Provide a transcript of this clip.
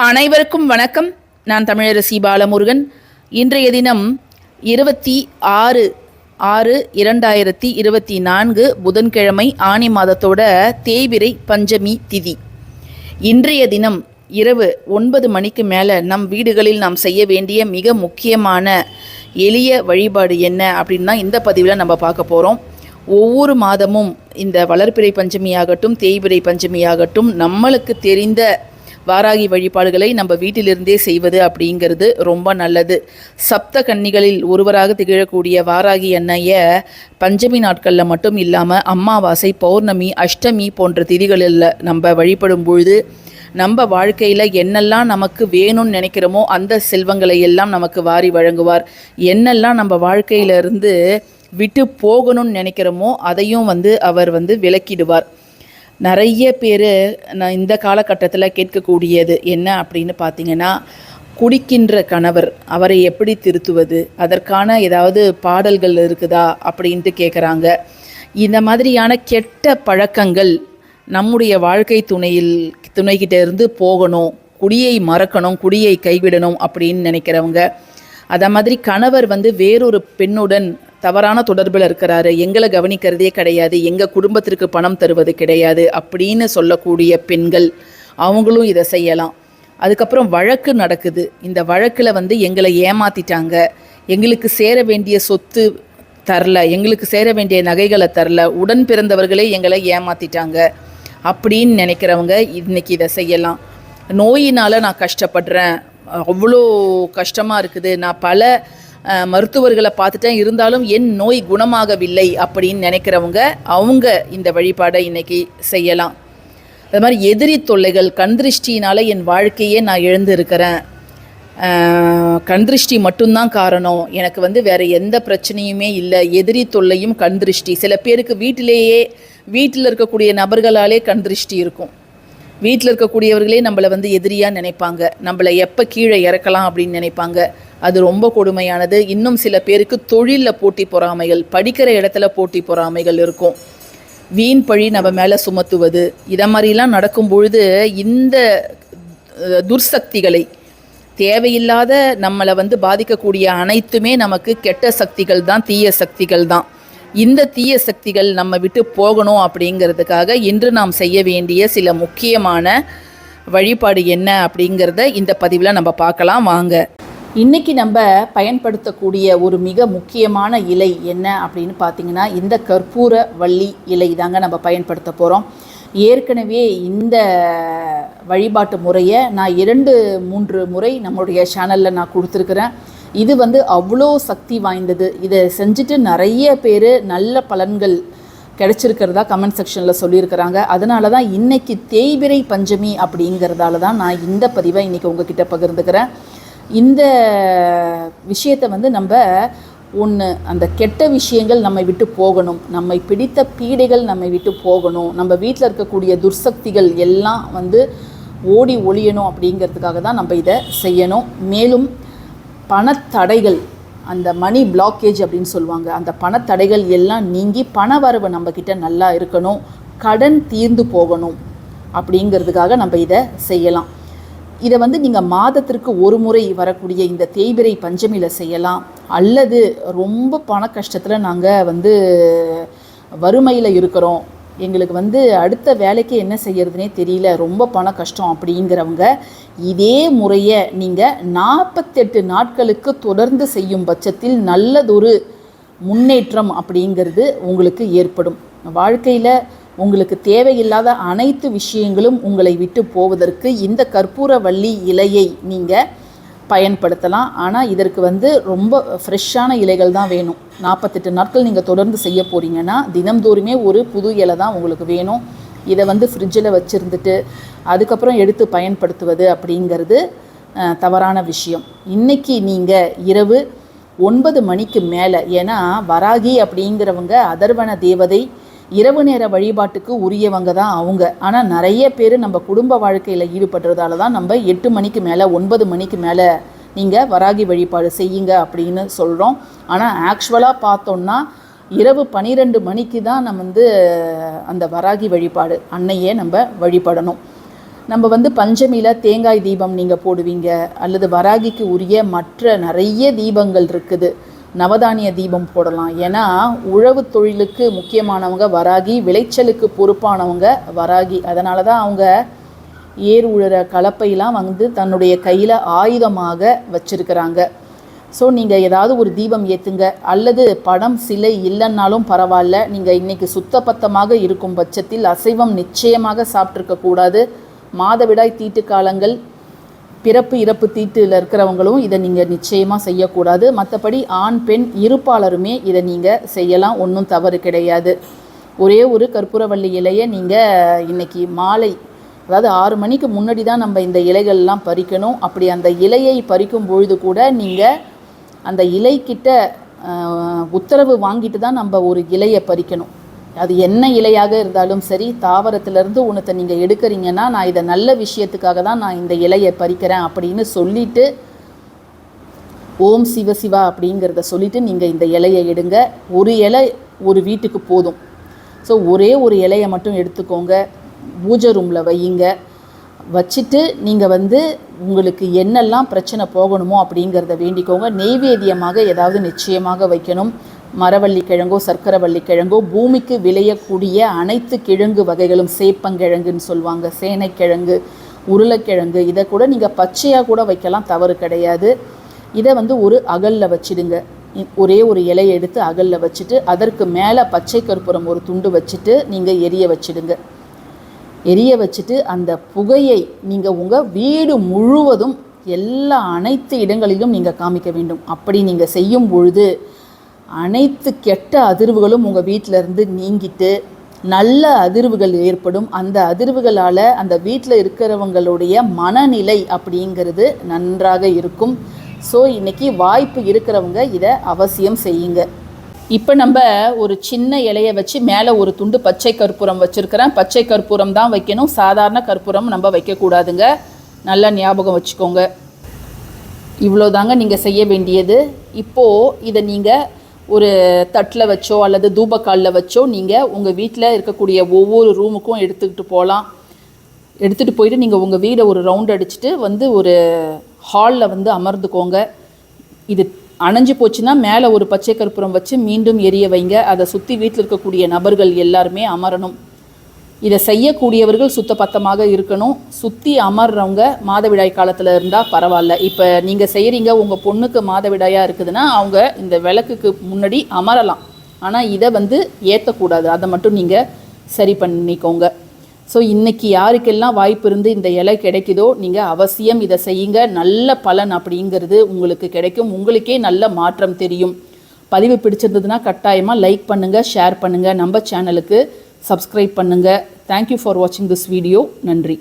அனைவருக்கும் வணக்கம். நான் தமிழரசி பாலமுருகன். இன்றைய தினம் இருபத்தி ஆறு ஆறு இரண்டாயிரத்தி இருபத்தி நான்கு புதன்கிழமை ஆணி மாதத்தோட தேய்பிரை பஞ்சமி திதி. இன்றைய தினம் இரவு ஒன்பது மணிக்கு மேலே நம் வீடுகளில் நாம் செய்ய வேண்டிய மிக முக்கியமான எளிய வழிபாடு என்ன அப்படின்னு தான் இந்த பதிவில் நம்ம பார்க்க போகிறோம் ஒவ்வொரு மாதமும் இந்த வளர்ப்பிறை பஞ்சமியாகட்டும் தேய்பிறை பஞ்சமியாகட்டும் நம்மளுக்கு தெரிந்த வாராகி வழிபாடுகளை நம்ம வீட்டிலிருந்தே செய்வது அப்படிங்கிறது ரொம்ப நல்லது. சப்த கன்னிகளில் ஒருவராக திகழக்கூடிய வாராகி அன்னைய பஞ்சமி நாட்களில் மட்டும் இல்லாமல் அம்மாவாசை பௌர்ணமி அஷ்டமி போன்ற திதிகளில் நம்ம வழிபடும் பொழுது நம்ம வாழ்க்கையில் என்னெல்லாம் நமக்கு வேணும்னு நினைக்கிறோமோ அந்த செல்வங்களை எல்லாம் நமக்கு வாரி வழங்குவார். என்னெல்லாம் நம்ம வாழ்க்கையிலிருந்து விட்டு போகணும்னு நினைக்கிறோமோ அதையும் வந்து அவர் வந்து விலக்கிடுவார் நிறைய பேர் நான் இந்த காலகட்டத்தில் கேட்கக்கூடியது என்ன அப்படின்னு பார்த்தீங்கன்னா குடிக்கின்ற கணவர் அவரை எப்படி திருத்துவது அதற்கான ஏதாவது பாடல்கள் இருக்குதா அப்படின்ட்டு கேட்குறாங்க இந்த மாதிரியான கெட்ட பழக்கங்கள் நம்முடைய வாழ்க்கை துணையில் துணைக்கிட்ட இருந்து போகணும் குடியை மறக்கணும் குடியை கைவிடணும் அப்படின்னு நினைக்கிறவங்க. அதை மாதிரி கணவர் வந்து வேறொரு பெண்ணுடன் தவறான தொடர்பில் இருக்கிறாரு. எங்களை கவனிக்கிறதே கிடையாது. எங்கள் குடும்பத்திற்கு பணம் தருவது கிடையாது அப்படின்னு சொல்லக்கூடிய பெண்கள் அவங்களும் இதை செய்யலாம். அதுக்கப்புறம் வழக்கு நடக்குது. இந்த வழக்கில் வந்து எங்களை ஏமாத்திட்டாங்க. எங்களுக்கு சேர வேண்டிய சொத்து தரல. எங்களுக்கு சேர வேண்டிய நகைகளை தரல. உடன் பிறந்தவர்களே எங்களை ஏமாத்திட்டாங்க அப்படின்னு நினைக்கிறவங்க இன்னைக்கு இதை செய்யலாம். நோயினால் நான் கஷ்டப்படுறேன். அவ்வளோ கஷ்டமாக இருக்குது. நான் பல மருத்துவர்களை பார்த்துட்டேன் இருந்தாலும் என் நோய் குணமாகவில்லை அப்படின்னு நினைக்கிறவங்க அவங்க இந்த வழிபாடை இன்னைக்கு செய்யலாம். அது மாதிரி எதிரி தொல்லைகள் கண் என் வாழ்க்கையே நான் எழுந்திருக்கிறேன் கண்திருஷ்டி கண் திருஷ்டி மட்டும்தான் காரணம். எனக்கு வந்து வேற எந்த பிரச்சனையுமே இல்லை. எதிரி தொல்லையும் கண் திருஷ்டி. சில பேருக்கு வீட்டிலேயே வீட்டில் இருக்கக்கூடிய நபர்களாலே கண் திருஷ்டி இருக்கும். வீட்டில் இருக்கக்கூடியவர்களே நம்மளை வந்து எதிரியாக நினைப்பாங்க. நம்மளை எப்போ கீழே இறக்கலாம் அப்படின்னு நினைப்பாங்க. அது ரொம்ப கொடுமையானது. இன்னும் சில பேருக்கு தொழிலில் போட்டி பொறாமைகள் படிக்கிற இடத்துல போட்டி பொறாமைகள் இருக்கும். வீண் பழி நம்ம மேலே சுமத்துவது இதை மாதிரிலாம் நடக்கும் பொழுது இந்த துர்சக்திகளை தேவையில்லாத நம்மளை வந்து பாதிக்கக்கூடிய அனைத்துமே நமக்கு கெட்ட சக்திகள் தான் தீய சக்திகள் தான். இந்த தீய சக்திகள் நம்ம விட்டு போகணும் அப்படிங்கிறதுக்காக இன்று நாம் செய்ய வேண்டிய சில முக்கியமான வழிபாடு என்ன அப்படிங்கிறத இந்த பதிவில் நம்ம பார்க்கலாம். வாங்க. இன்றைக்கி நம்ம பயன்படுத்தக்கூடிய ஒரு மிக முக்கியமான இலை என்ன அப்படின்னு பார்த்தீங்கன்னா இந்த கற்பூர வள்ளி இலை தாங்க நம்ம பயன்படுத்த போகிறோம் ஏற்கனவே இந்த வழிபாட்டு முறையை நான் இரண்டு மூன்று முறை நம்மளுடைய சேனலில் நான் கொடுத்துருக்குறேன். இது வந்து அவ்வளோ சக்தி வாய்ந்தது. இதை செஞ்சுட்டு நிறைய பேர் நல்ல பலன்கள் கிடச்சிருக்கிறதா கமெண்ட் செக்ஷனில் சொல்லியிருக்கிறாங்க. அதனால தான் இன்றைக்கி தேய்பிரை பஞ்சமி அப்படிங்கிறதால தான் நான் இந்த பதிவை இன்றைக்கி உங்ககிட்ட பகிர்ந்துக்கிறேன். இந்த விஷயத்தை வந்து நம்ம ஒன்று அந்த கெட்ட விஷயங்கள் நம்மை விட்டு போகணும். நம்மை பிடித்த பீடைகள் நம்மை விட்டு போகணும். நம்ம வீட்டில் இருக்கக்கூடிய துர்சக்திகள் எல்லாம் வந்து ஓடி ஒழியணும் அப்படிங்கிறதுக்காக தான் நம்ம இதை செய்யணும். மேலும் பணத்தடைகள் அந்த மணி பிளாக்கேஜ் அப்படின்னு சொல்லுவாங்க. அந்த பணத்தடைகள் எல்லாம் நீங்கி பண வரவு நம்மக்கிட்ட நல்லா இருக்கணும். கடன் தீர்ந்து போகணும் அப்படிங்கிறதுக்காக நம்ம இதை செய்யலாம். இதை வந்து நீங்கள் மாதத்திற்கு ஒரு முறை வரக்கூடிய இந்த தேய்பிரை பஞ்சமியில் செய்யலாம். அல்லது ரொம்ப பண கஷ்டத்தில் நாங்கள் வந்து வறுமையில் இருக்கிறோம். எங்களுக்கு வந்து அடுத்த வேலைக்கு என்ன செய்யறதுனே தெரியல. ரொம்ப பண கஷ்டம் அப்படிங்கிறவங்க இதே முறையை நீங்கள் நாற்பத்தெட்டு நாட்களுக்கு தொடர்ந்து செய்யும் பட்சத்தில் நல்லதொரு முன்னேற்றம் அப்படிங்கிறது உங்களுக்கு ஏற்படும். வாழ்க்கையில் உங்களுக்கு தேவையில்லாத அனைத்து விஷயங்களும் உங்களை விட்டு போவதற்கு இந்த கற்பூரவள்ளி இலையை நீங்கள் பயன்படுத்தலாம். ஆனால் இதற்கு வந்து ரொம்ப ஃப்ரெஷ்ஷான இலைகள் தான் வேணும். நாற்பத்தெட்டு நாட்கள் நீங்கள் தொடர்ந்து செய்ய போகிறீங்கன்னா தினம்தோறுமே ஒரு புது இலை தான் உங்களுக்கு வேணும். இதை வந்து ஃப்ரிட்ஜில் வச்சுருந்துட்டு அதுக்கப்புறம் எடுத்து பயன்படுத்துவது அப்படிங்கிறது தவறான விஷயம். இன்றைக்கி நீங்கள் இரவு ஒன்பது மணிக்கு மேலே ஏன்னா வராகி அப்படிங்கிறவங்க அதர்வன தேவதை இரவு நேர வழிபாட்டுக்கு உரியவங்க தான் அவங்க. ஆனால் நிறைய பேர் நம்ம குடும்ப வாழ்க்கையில் ஈடுபடுறதால தான் நம்ம எட்டு மணிக்கு மேலே ஒன்பது மணிக்கு மேலே நீங்கள் வராகி வழிபாடு செய்யுங்க அப்படின்னு சொல்கிறோம் ஆனால் ஆக்சுவலாக பார்த்தோன்னா இரவு பன்னிரெண்டு மணிக்கு தான் நம்ம வந்து அந்த வராகி வழிபாடு அன்னையே நம்ம வழிபடணும். நம்ம வந்து பஞ்சமியில் தேங்காய் தீபம் நீங்கள் போடுவீங்க. அல்லது வராகிக்கு உரிய மற்ற நிறைய தீபங்கள் இருக்குது. நவதானிய தீபம் போடலாம். ஏன்னா உழவு தொழிலுக்கு முக்கியமானவங்க வராகி விளைச்சலுக்கு பொறுப்பானவங்க வராகி. அதனால தான் அவங்க ஏர் உழுற கலப்பையெல்லாம் வந்து தன்னுடைய கையில் ஆயுதமாக வச்சுருக்கிறாங்க. ஸோ நீங்கள் ஏதாவது ஒரு தீபம் ஏற்றுங்க அல்லது படம் சிலை இல்லைன்னாலும் பரவாயில்ல. நீங்கள் இன்றைக்கி சுத்தபத்தமாக இருக்கும் பட்சத்தில் அசைவம் நிச்சயமாக சாப்பிட்ருக்கக்கூடாது மாதவிடாய் தீட்டு காலங்கள் பிறப்பு இறப்பு தீட்டில் இருக்கிறவங்களும் இதை நீங்கள் நிச்சயமாக செய்யக்கூடாது. மற்றபடி ஆண் பெண் இருப்பாளருமே இதை நீங்கள் செய்யலாம். ஒன்றும் தவறு கிடையாது. ஒரே ஒரு கற்பூரவள்ளி இலையை நீங்கள் இன்னைக்கு மாலை அதாவது ஆறு மணிக்கு முன்னாடி தான் நம்ம இந்த இலைகள்லாம் பறிக்கணும். அப்படி அந்த இலையை பறிக்கும் பொழுது கூட நீங்கள் அந்த இலைக்கிட்ட உத்தரவு வாங்கிட்டு தான் நம்ம ஒரு இலையை பறிக்கணும். அது என்ன இலையாக இருந்தாலும் சரி தாவரத்திலிருந்து ஒன்றத்தை நீங்கள் எடுக்கிறீங்கன்னா நான் இதை நல்ல விஷயத்துக்காக தான் நான் இந்த இலையை பறிக்கிறேன் அப்படின்னு சொல்லிட்டு ஓம் சிவ சிவா அப்படிங்கிறத சொல்லிட்டு நீங்கள் இந்த இலையை எடுங்க. ஒரு இலை ஒரு வீட்டுக்கு போதும். ஸோ ஒரே ஒரு இலையை மட்டும் எடுத்துக்கோங்க. பூஜை ரூமில் வையுங்க. வச்சுட்டு நீங்கள் வந்து உங்களுக்கு என்னெல்லாம் பிரச்சனை போகணுமோ அப்படிங்கிறத வேண்டிக்கோங்க. நெய்வேதியமாக ஏதாவது நிச்சயமாக வைக்கணும். மரவள்ளி கிழங்கோ சர்க்கரவள்ளி கிழங்கோ பூமிக்கு விளையக்கூடிய அனைத்து கிழங்கு வகைகளும் சேப்பங்கிழங்குன்னு சொல்லுவாங்க. சேனைக்கிழங்கு உருளைக்கிழங்கு இதை கூட நீங்கள் பச்சையாக கூட வைக்கலாம் தவறு கிடையாது. இதை வந்து ஒரு அகலில் வச்சிடுங்க. ஒரே ஒரு இலையை எடுத்து அகலில் வச்சுட்டு அதற்கு மேலே பச்சை கற்பூரம் ஒரு துண்டு வச்சுட்டு நீங்கள் எரிய வச்சிடுங்க. எரிய வச்சுட்டு அந்த புகையை நீங்கள் உங்கள் வீடு முழுவதும் எல்லா அனைத்து இடங்களிலும் நீங்கள் காமிக்க வேண்டும். அப்படி நீங்கள் செய்யும் பொழுது அனைத்து கெட்ட அதிர்வுகளும் உங்கள் வீட்டில இருந்து நீங்கிட்டு நல்ல அதிர்வுகள் ஏற்படும். அந்த அதிர்வுகளால் அந்த வீட்டில் இருக்கிறவங்களுடைய மனநிலை அப்படிங்கிறது நன்றாக இருக்கும். ஸோ இன்றைக்கி வாய்ப்பு இருக்கிறவங்க இதை அவசியம் செய்யுங்க. இப்போ நம்ம ஒரு சின்ன இலையை வச்சு மேலே ஒரு துண்டு பச்சை கற்பூரம் வச்சுருக்கிறேன். பச்சை கற்பூரம் தான் வைக்கணும். சாதாரண கற்பூரம் நம்ம வைக்கக்கூடாதுங்க நல்லா ஞாபகம் வச்சுக்கோங்க. இவ்வளோதாங்க நீங்கள் செய்ய வேண்டியது. இப்போது இதை நீங்கள் ஒரு தட்டில் வச்சோ அல்லது தூபக்காலில் வச்சோ நீங்கள் உங்கள் வீட்டில் இருக்கக்கூடிய ஒவ்வொரு ரூமுக்கும் எடுத்துக்கிட்டு போகலாம் எடுத்துகிட்டு போயிட்டு நீங்கள் உங்கள் வீடை ஒரு ரவுண்ட் அடிச்சுட்டு வந்து ஒரு ஹாலில் வந்து அமர்ந்துக்கோங்க. இது அணைஞ்சு போச்சுன்னா மேலே ஒரு பச்சை கற்பூரம் வச்சு மீண்டும் எரிய வைங்க. அதை சுற்றி வீட்டில் இருக்கக்கூடிய நபர்கள் எல்லாருமே அமரணும். இதை செய்யக்கூடியவர்கள் சுத்தபத்தமாக இருக்கணும். சுற்றி அமர்றவங்க மாதவிடாய் காலத்தில் இருந்தால் பரவாயில்ல. இப்போ நீங்கள் செய்கிறீங்க உங்கள் பொண்ணுக்கு மாதவிடாயாக இருக்குதுன்னா அவங்க இந்த விளக்குக்கு முன்னாடி அமரலாம். ஆனால் இதை வந்து ஏற்றக்கூடாது அதை மட்டும் நீங்கள் சரி பண்ணிக்கோங்க. ஸோ இன்றைக்கி யாருக்கெல்லாம் வாய்ப்பு இருந்து இந்த இலை கிடைக்குதோ நீங்கள் அவசியம் இதை செய்யுங்க. நல்ல பலன் அப்படிங்கிறது உங்களுக்கு கிடைக்கும். உங்களுக்கே நல்ல மாற்றம் தெரியும். பதிவு பிடிச்சிருந்ததுன்னா கட்டாயமாக லைக் பண்ணுங்கள் ஷேர் பண்ணுங்கள் நம்ம சேனலுக்கு சப்ஸ்கிரைப் பண்ணுங்கள் தேங்க்யூ ஃபார் வாட்சிங் திஸ் வீடியோ நன்றி.